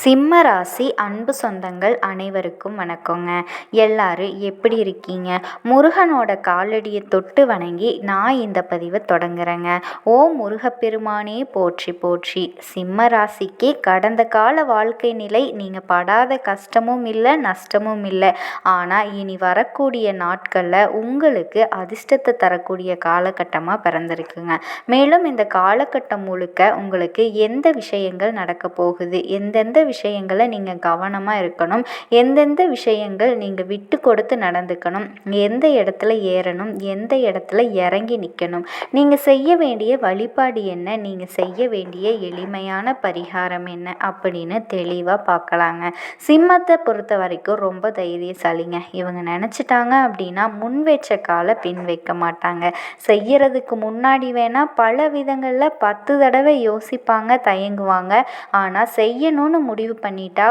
சிம்ம ராசி அன்பு சொந்தங்கள் அனைவருக்கும் வணக்கங்க. எல்லாரும் எப்படி இருக்கீங்க? முருகனோட காலடியை தொட்டு வணங்கி நான் இந்த பதிவை தொடங்குறேங்க. ஓ முருகப்பெருமானே போற்றி போற்றி. சிம்ம ராசிக்கு கடந்த கால வாழ்க்கை நிலை நீங்கள் படாத கஷ்டமும் இல்லை நஷ்டமும் இல்லை. ஆனால் இனி வரக்கூடிய நாட்களில் உங்களுக்கு அதிர்ஷ்டத்தை தரக்கூடிய காலகட்டமாக பிறந்திருக்குங்க. மேலும் இந்த காலகட்டம் முழுக்க உங்களுக்கு எந்த விஷயங்கள் நடக்க போகுது? எந்தெந்த விஷயங்களை நீங்கள் கவனமாக இருக்கணும். எந்தெந்த விஷயங்கள் நீங்கள் விட்டு கொடுத்து நடந்துக்கணும். எந்த இடத்துல ஏறணும். எந்த இடத்துல இறங்கி நிற்கணும் நீங்கள் செய்ய வேண்டிய வழிபாடு என்ன? நீங்கள் செய்ய வேண்டிய எளிமையான பரிகாரம் என்ன? அப்படின்னு தெளிவாக பார்க்கலாங்க சிம்மத்தை பொறுத்த வரைக்கும் ரொம்ப தைரியசாலிங்க. இவங்க நினச்சிட்டாங்க அப்படின்னா முன் வச்ச காலை பின் வைக்க மாட்டாங்க. செய்யறதுக்கு முன்னாடி வேணால் பல விதங்களில் பத்து தடவை யோசிப்பாங்க தயங்குவாங்க. ஆனால் செய்யணும்னு முடிவு பண்ணிட்டா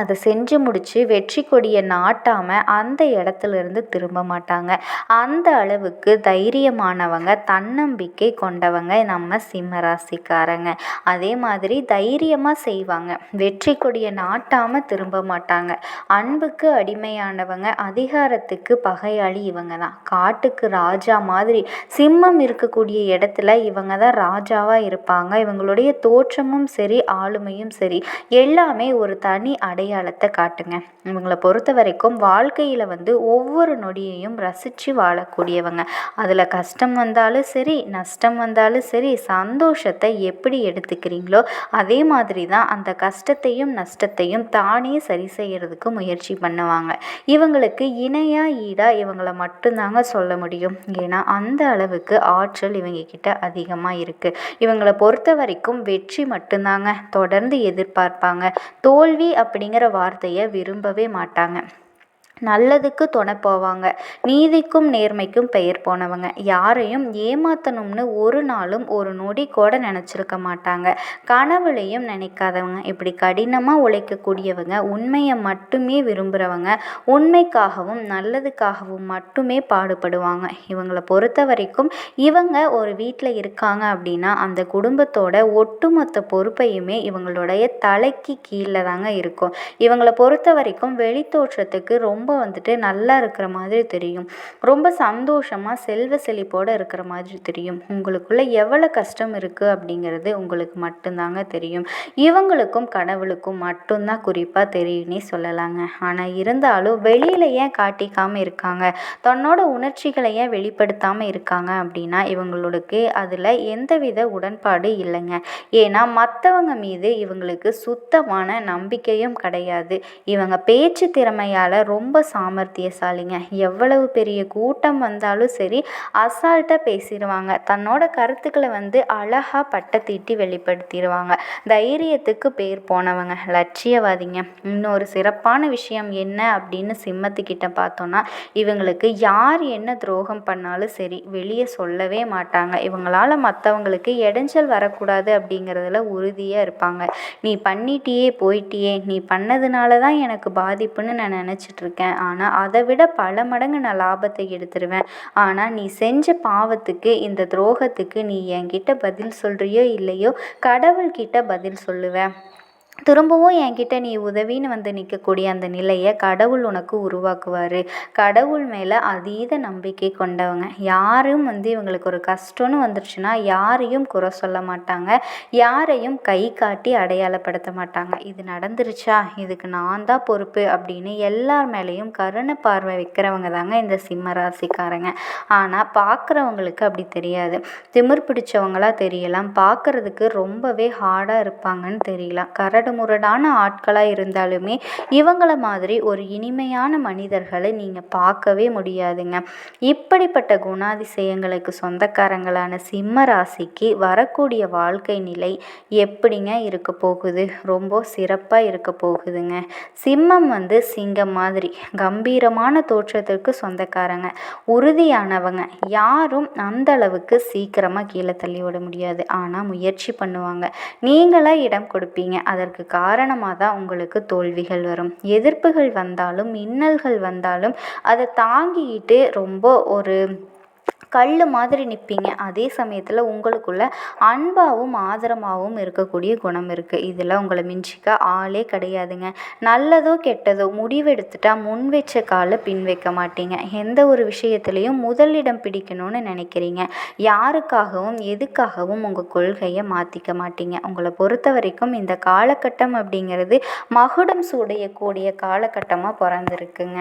அதை செஞ்சு முடித்து வெற்றி கொடியை நாட்டாமல் அந்த இடத்துலேருந்து திரும்ப மாட்டாங்க. அந்த அளவுக்கு தைரியமானவங்க தன்னம்பிக்கை கொண்டவங்க நம்ம சிம்ம ராசிக்காரங்க. அதே மாதிரி தைரியமாக செய்வாங்க. வெற்றி கொடியை நாட்டாமல் திரும்ப மாட்டாங்க. அன்புக்கு அடிமையானவங்க அதிகாரத்துக்கு பகையாளி இவங்க தான் காட்டுக்கு ராஜா மாதிரி சிம்மம் இருக்கக்கூடிய இடத்துல இவங்க தான் ராஜாவாக இருப்பாங்க. இவங்களுடைய தோற்றமும் சரி ஆளுமையும் சரி எல்லாமே ஒரு தனி அடை அடையாளத்தை காட்டுங்க. இவங்களை பொறுத்த வரைக்கும் வாழ்க்கையில் வந்து ஒவ்வொரு நொடியையும் ரசித்து வாழக்கூடியவங்க. அதில் கஷ்டம் வந்தாலும் சரி நஷ்டம் வந்தாலும் சரி சந்தோஷத்தை எப்படி எடுத்துக்கிறீங்களோ அதே மாதிரி தான் அந்த கஷ்டத்தையும் நஷ்டத்தையும் தானே சரி செய்கிறதுக்கு முயற்சி பண்ணுவாங்க. இவங்களுக்கு இணையாக ஈடாக இவங்களை மட்டும்தாங்க சொல்ல முடியும். ஏன்னா அந்த அளவுக்கு ஆற்றல் இவங்க கிட்ட அதிகமாக இருக்குது இவங்களை பொறுத்த வரைக்கும் வெற்றி மட்டும்தாங்க தொடர்ந்து எதிர்பார்ப்பாங்க. தோல்வி அப்படிங்கிற அப்படிங்கிற வார்த்தையை விரும்பவே மாட்டாங்க. நல்லதுக்கு துணை போவாங்க. நீதிக்கும் நேர்மைக்கும் பெயர் போனவங்க. யாரையும் ஏமாற்றணும்னு ஒரு நாளும் ஒரு நொடி கூட நினச்சிருக்க மாட்டாங்க. கனவுலையும் நினைக்காதவங்க. இப்படி கடினமாக உழைக்கக்கூடியவங்க உண்மையை மட்டுமே விரும்புகிறவங்க உண்மைக்காகவும் நல்லதுக்காகவும் மட்டுமே பாடுபடுவாங்க. இவங்களை பொறுத்த வரைக்கும் இவங்க ஒரு வீட்டில் இருக்காங்க அப்படின்னா அந்த குடும்பத்தோட ஒட்டுமொத்த பொறுப்பையுமே இவங்களுடைய தலைக்கு கீழே தாங்க இருக்கும். இவங்களை பொறுத்த வரைக்கும் வெளித்தோற்றத்துக்கு ரொம்ப ரொம்ப வந்துட்டு நல்லா இருக்கிற மாதிரி தெரியும். ரொம்ப சந்தோஷமாக செல்வ செழிப்போடு இருக்கிற மாதிரி தெரியும். உங்களுக்குள்ளே எவ்வளோ கஷ்டம் இருக்குது அப்படிங்கிறது உங்களுக்கு மட்டும்தாங்க தெரியும். இவங்களுக்கும் கடவுளுக்கும் மட்டும்தான் குறிப்பாக தெரியும்னே சொல்லலாங்க. ஆனால் இருந்தாலும் வெளியில் ஏன் காட்டிக்காமல் இருக்காங்க? தன்னோட உணர்ச்சிகளை ஏன் வெளிப்படுத்தாமல் இருக்காங்க அப்படின்னா இவங்களுக்கு அதில் எந்தவித உடன்பாடு இல்லைங்க. ஏன்னா மற்றவங்க மீது இவங்களுக்கு சுத்தமான நம்பிக்கையும் கிடையாது. இவங்க பேச்சு திறமையால் ரொம்ப ரொம்ப சாமர்த்தியசாலிங்க. எவ்வளவு பெரிய கூட்டம் வந்தாலும் சரி அசால்ட்டாக பேசிடுவாங்க தன்னோட கருத்துக்களை வந்து அழகாக பட்டை தீட்டி வெளிப்படுத்திடுவாங்க தைரியத்துக்கு பேர் போனவங்க. லட்சியவாதிங்க. இன்னொரு சிறப்பான விஷயம் என்ன அப்படின்னு சிம்மத்துக்கிட்ட பார்த்தோன்னா இவங்களுக்கு யார் என்ன துரோகம் பண்ணாலும் சரி வெளியே சொல்லவே மாட்டாங்க. இவங்களால் மற்றவங்களுக்கு இடைஞ்சல் வரக்கூடாது அப்படிங்கிறதுல உறுதியாக இருப்பாங்க. நீ பண்ணிட்டியே போயிட்டியே. நீ பண்ணதுனால தான் எனக்கு பாதிப்புன்னு நான் நினச்சிட்ருக்கேன் இருக்கேன் ஆனால் அதை விட பல மடங்கு நான் லாபத்தை எடுத்துருவேன். ஆனால் நீ செஞ்ச பாவத்துக்கு இந்த துரோகத்துக்கு நீ என்கிட்ட பதில் சொல்கிறியோ இல்லையோ கடவுள்கிட்ட பதில் சொல்லுவேன் திரும்பவும் என்கிட்ட நீ உதவின்னு வந்து நிற்கக்கூடிய அந்த நிலையை கடவுள் உனக்கு உருவாக்குவார். கடவுள் மேலே அதீத நம்பிக்கை கொண்டவங்க. யாரும் வந்து இவங்களுக்கு ஒரு கஷ்டம்னு வந்துருச்சுன்னா யாரையும் குறை சொல்ல மாட்டாங்க. யாரையும் கை காட்டி அடையாளப்படுத்த மாட்டாங்க. இது நடந்துருச்சா? இதுக்கு நான் தான் பொறுப்பு அப்படின்னு எல்லார் மேலேயும் கருணை பார்வை வைக்கிறவங்க தாங்க இந்த சிம்ம ராசிக்காரங்க. ஆனால் பார்க்குறவங்களுக்கு அப்படி தெரியாது. திமிர் பிடிச்சவங்களா தெரியலாம். பார்க்குறதுக்கு ரொம்பவே ஹார்டாக இருப்பாங்கன்னு தெரியலாம். கரெக்ட் கரடுமுரடான ஆட்களாக இருந்தாலுமே இவங்கள மாதிரி ஒரு இனிமையான மனிதர்களை நீங்கள் பார்க்கவே முடியாதுங்க. இப்படிப்பட்ட குணாதிசயங்களுக்கு சொந்தக்காரங்களான சிம்ம ராசிக்கு வரக்கூடிய வாழ்க்கை நிலை எப்படிங்க இருக்க போகுது? ரொம்ப சிறப்பாக இருக்க போகுதுங்க. சிம்மம் வந்து சிங்கம் மாதிரி கம்பீரமான தோற்றத்திற்கு சொந்தக்காரங்க. உறுதியானவங்க. யாரும் அந்த அளவுக்கு சீக்கிரமாக கீழே தள்ளி விட முடியாது. ஆனால் முயற்சி பண்ணுவாங்க. நீங்களாக இடம் கொடுப்பீங்க. அதற்கு அதற்கு காரணமாக தான் உங்களுக்கு தோல்விகள் வரும். எதிர்ப்புகள் வந்தாலும் இன்னல்கள் வந்தாலும் அதை தாங்கிக்கிட்டு ரொம்ப ஒரு கல் மாதிரி நிற்பீங்க அதே சமயத்தில் உங்களுக்குள்ள அன்பாகவும் ஆதரமாகவும் இருக்கக்கூடிய குணம் இருக்குது இதில் உங்களை மிஞ்சிக்க ஆளே கிடையாதுங்க. நல்லதோ கெட்டதோ முடிவெடுத்துட்டா முன் வச்ச காலை பின் வைக்க மாட்டீங்க. எந்த ஒரு விஷயத்துலையும் முதலிடம் பிடிக்கணும்னு நினைக்கிறீங்க. யாருக்காகவும் எதுக்காகவும் உங்கள் கொள்கையை மாற்றிக்க மாட்டீங்க. உங்களை பொறுத்த வரைக்கும் இந்த காலகட்டம் அப்படிங்கிறது மகுடம் சூடையக்கூடிய காலகட்டமாக பிறந்திருக்குங்க.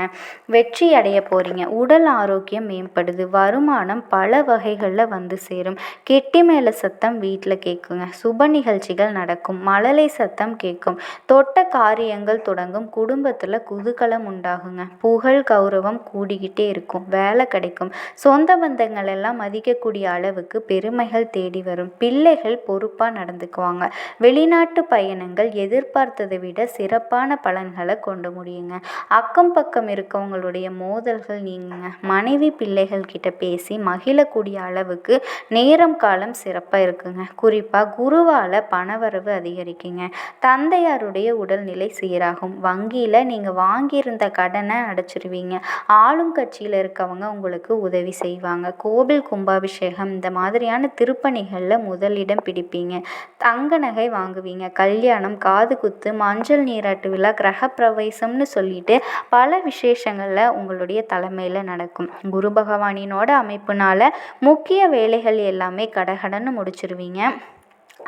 வெற்றி அடைய போகிறீங்க உடல் ஆரோக்கியம் மேம்படுது. வருமானம் வருமானம் பல வகைகளில் வந்து சேரும். கெட்டி மேலே சத்தம் வீட்டில் கேட்குங்க சுப நிகழ்ச்சிகள் நடக்கும். மழலை சத்தம் கேட்கும் தொட்ட காரியங்கள் தொடங்கும். குடும்பத்தில் குதூகலம் உண்டாகுங்க. புகழ் கௌரவம் கூடிக்கிட்டே இருக்கும். வேலை கிடைக்கும். சொந்த பந்தங்கள் எல்லாம் மதிக்கக்கூடிய அளவுக்கு பெருமைகள் தேடி வரும். பிள்ளைகள் பொறுப்பாக நடந்துக்குவாங்க. வெளிநாட்டு பயணங்கள் எதிர்பார்த்ததை விட சிறப்பான பலன்களை கொண்டு முடியுங்க. அக்கம் பக்கம் இருக்கவங்களுடைய மோதல்கள் நீங்குங்க. மனைவி பிள்ளைகள் கிட்ட பேசி மகிழக்கூடிய அளவுக்கு நேரம் காலம் சிறப்பாக இருக்குங்க. குறிப்பாக குருவால் பணவரவு அதிகரிக்குங்க. தந்தையாருடைய உடல்நிலை சீராகும். வங்கியில் நீங்கள் வாங்கியிருந்த கடனை அடைச்சிருவீங்க. ஆளும் கட்சியில் இருக்கவங்க உங்களுக்கு உதவி செய்வாங்க. கோவில் கும்பாபிஷேகம் இந்த மாதிரியான திருப்பணிகளில் முதலிடம் பிடிப்பீங்க. தங்க நகை வாங்குவீங்க. கல்யாணம் காது குத்து மஞ்சள் நீராட்டு விழா கிரகப்பிரவேசம்னு சொல்லிட்டு பல விசேஷங்களில் உங்களுடைய தலைமையில் நடக்கும். குரு பகவானினோட அமைப்பு அமைப்புனால் முக்கிய வேலைகள் எல்லாமே கடகடன்னு முடிச்சிடுவீங்க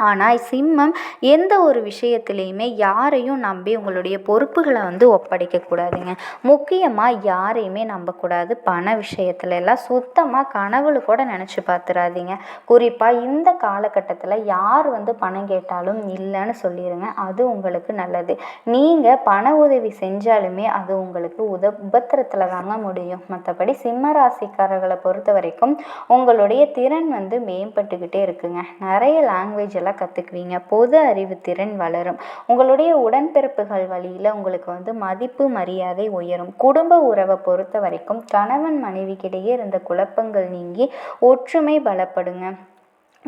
ஆனால் சிம்மம் எந்த ஒரு விஷயத்துலையுமே யாரையும் நம்பி உங்களுடைய பொறுப்புகளை வந்து ஒப்படைக்கக்கூடாதுங்க முக்கியமாக யாரையுமே நம்பக்கூடாது. பண விஷயத்துல எல்லாம் சுத்தமாக கனவுல கூட நினச்சி பார்த்துறாதீங்க குறிப்பாக இந்த காலகட்டத்தில் யார் வந்து பணம் கேட்டாலும் இல்லைன்னு சொல்லிடுங்க அது உங்களுக்கு நல்லது. நீங்கள் பண உதவி செஞ்சாலுமே அது உங்களுக்கு உத உபத்திரத்தில் தாங்க முடியும். மற்றபடி சிம்ம ராசிக்காரர்களை பொறுத்த வரைக்கும் உங்களுடைய திறன் வந்து மேம்பட்டுக்கிட்டே இருக்குங்க. நிறைய லாங்குவேஜ் நல்லா கற்றுக்குவீங்க பொது அறிவு திறன் வளரும். உங்களுடைய உடன்பிறப்புகள் வழியில் உங்களுக்கு வந்து மதிப்பு மரியாதை உயரும். குடும்ப உறவை பொறுத்த வரைக்கும் கணவன் மனைவிக்கிடையே இருந்த குழப்பங்கள் நீங்கி ஒற்றுமை பலப்படுங்க.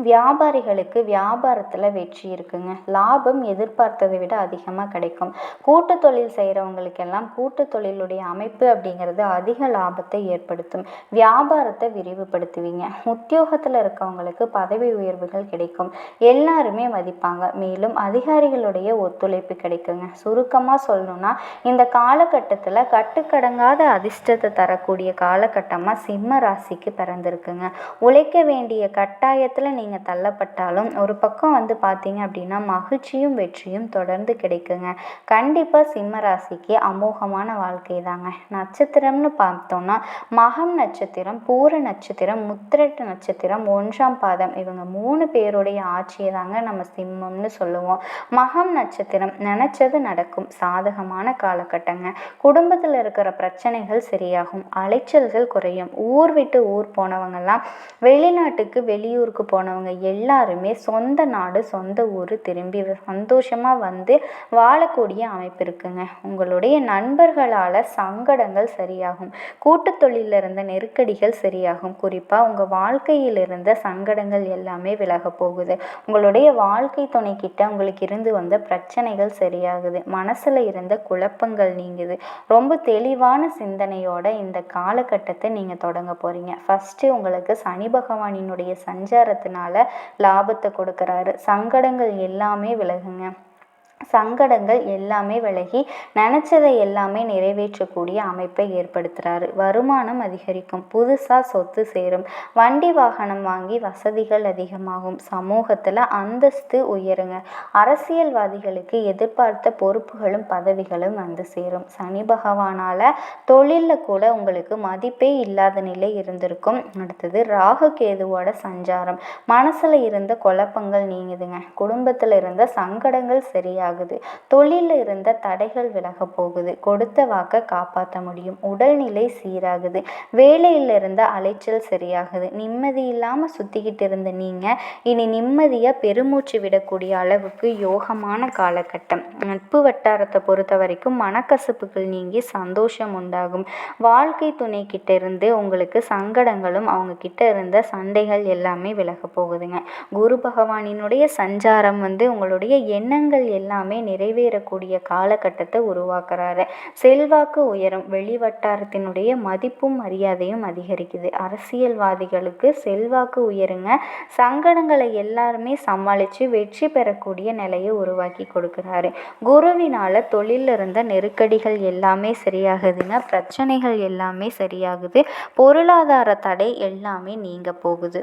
வியாபாரிகளுக்கு வியாபாரத்தில் வெற்றி இருக்குங்க. லாபம் எதிர்பார்த்ததை விட அதிகமாக கிடைக்கும். கூட்டு தொழில் செய்கிறவங்களுக்கெல்லாம் கூட்டு தொழிலுடைய அமைப்பு அப்படிங்கிறது அதிக லாபத்தை ஏற்படுத்தும். வியாபாரத்தை விரிவுபடுத்துவீங்க. உத்தியோகத்தில் இருக்கவங்களுக்கு பதவி உயர்வுகள் கிடைக்கும். எல்லாருமே மதிப்பாங்க. மேலும் அதிகாரிகளுடைய ஒத்துழைப்பு கிடைக்குங்க. சுருக்கமாக சொல்லணும்னா இந்த காலகட்டத்தில் கட்டுக்கடங்காத அதிர்ஷ்டத்தை தரக்கூடிய காலகட்டமாக சிம்ம ராசிக்கு பிறந்திருக்குங்க. உழைக்க வேண்டிய கட்டாயத்தில் நீங்கள் நீங்கள் தள்ளப்பட்டாலும் ஒரு பக்கம் வந்து பார்த்தீங்க அப்படின்னா மகிழ்ச்சியும் வெற்றியும் தொடர்ந்து கிடைக்குங்க. கண்டிப்பாக சிம்ம ராசிக்கு அமோகமான வாழ்க்கை தாங்க. நட்சத்திரம்னு பார்த்தோம்னா மகம் நட்சத்திரம் பூர நட்சத்திரம் முத்திரட்டு நட்சத்திரம் ஒன்றாம் பாதம் இவங்க மூணு பேருடைய ஆட்சியை தாங்க நம்ம சிம்மம்னு சொல்லுவோம். மகம் நட்சத்திரம் நினச்சது நடக்கும். சாதகமான காலகட்டங்க. குடும்பத்தில் இருக்கிற பிரச்சனைகள் சரியாகும். அலைச்சல்கள் குறையும். ஊர் விட்டு ஊர் போனவங்கெல்லாம் வெளிநாட்டுக்கு வெளியூருக்கு போனவங்க அவங்க எல்லாருமே சொந்த நாடு சொந்த ஊர் திரும்பி சந்தோஷமாக வந்து வாழக்கூடிய அமைப்பு இருக்குங்க. உங்களுடைய நண்பர்களால் சங்கடங்கள் சரியாகும். கூட்டு தொழிலில் இருந்த நெருக்கடிகள் சரியாகும். குறிப்பாக உங்கள் வாழ்க்கையில் இருந்த சங்கடங்கள் எல்லாமே விலக போகுது. உங்களுடைய வாழ்க்கை துணைக்கிட்ட உங்களுக்கு இருந்து வந்த பிரச்சனைகள் சரியாகுது. மனசில் இருந்த குழப்பங்கள் நீங்குது. ரொம்ப தெளிவான சிந்தனையோட இந்த காலகட்டத்தை நீங்கள் தொடங்க போகிறீங்க ஃபஸ்ட்டு உங்களுக்கு சனி பகவானினுடைய சஞ்சாரத்தினால் லாபத்தை கொடுக்குறாரு. சங்கடங்கள் எல்லாமே விலகுங்க. சங்கடங்கள் எல்லாமே விலகி நினச்சதை எல்லாமே நிறைவேற்றக்கூடிய அமைப்பை ஏற்படுத்துகிறாரு வருமானம் அதிகரிக்கும் புதுசாக சொத்து சேரும் வண்டி வாகனம் வாங்கி வசதிகள் அதிகமாகும் சமூகத்தில் அந்தஸ்து உயருங்க. அரசியல்வாதிகளுக்கு எதிர்பார்த்த பொறுப்புகளும் பதவிகளும் வந்து சேரும். சனி பகவானால் தொழிலில் கூட உங்களுக்கு மதிப்பே இல்லாத நிலை இருந்திருக்கும். அடுத்தது ராகு கேதுவோட சஞ்சாரம். மனசில் இருந்த குழப்பங்கள் நீங்குதுங்க. குடும்பத்தில் இருந்த சங்கடங்கள் சரியாக ஆகுது. தொழிலில் இருந்த தடைகள் விலக போகுது. கொடுத்த வாக்கை காப்பாற்ற முடியும். உடல்நிலை சீராகுது. வேலையில் இருந்த அலைச்சல் சரியாகுது. நிம்மதி இல்லாமல் சுற்றிக்கிட்டு இருந்த நீங்கள் இனி நிம்மதியாக பெருமூச்சு விடக்கூடிய அளவுக்கு யோகமான காலகட்டம். நட்பு வட்டாரத்தை பொறுத்த வரைக்கும் மனக்கசப்புகள் நீங்கி சந்தோஷம் உண்டாகும். வாழ்க்கை துணை கிட்ட இருந்து உங்களுக்கு சங்கடங்களும் அவங்க கிட்ட இருந்த சண்டைகள் எல்லாமே விலக போகுதுங்க. குரு பகவானினுடைய சஞ்சாரம் வந்து உங்களுடைய எண்ணங்கள் எல்லாம் எல்லாமே நிறைவேறக்கூடிய காலகட்டத்தை உருவாக்குறாரு. செல்வாக்கு உயரும் வெளிவட்டாரத்தினுடைய மதிப்பும் மரியாதையும் அதிகரிக்குது. அரசியல்வாதிகளுக்கு செல்வாக்கு உயருங்க சங்கடங்களை எல்லாருமே சமாளித்து வெற்றி பெறக்கூடிய நிலையை உருவாக்கி கொடுக்குறாரு. குருவினால் தொழிலில் இருந்த நெருக்கடிகள் எல்லாமே சரியாகுதுங்க பிரச்சனைகள் எல்லாமே சரியாகுது பொருளாதார தடை எல்லாமே நீங்க போகுது.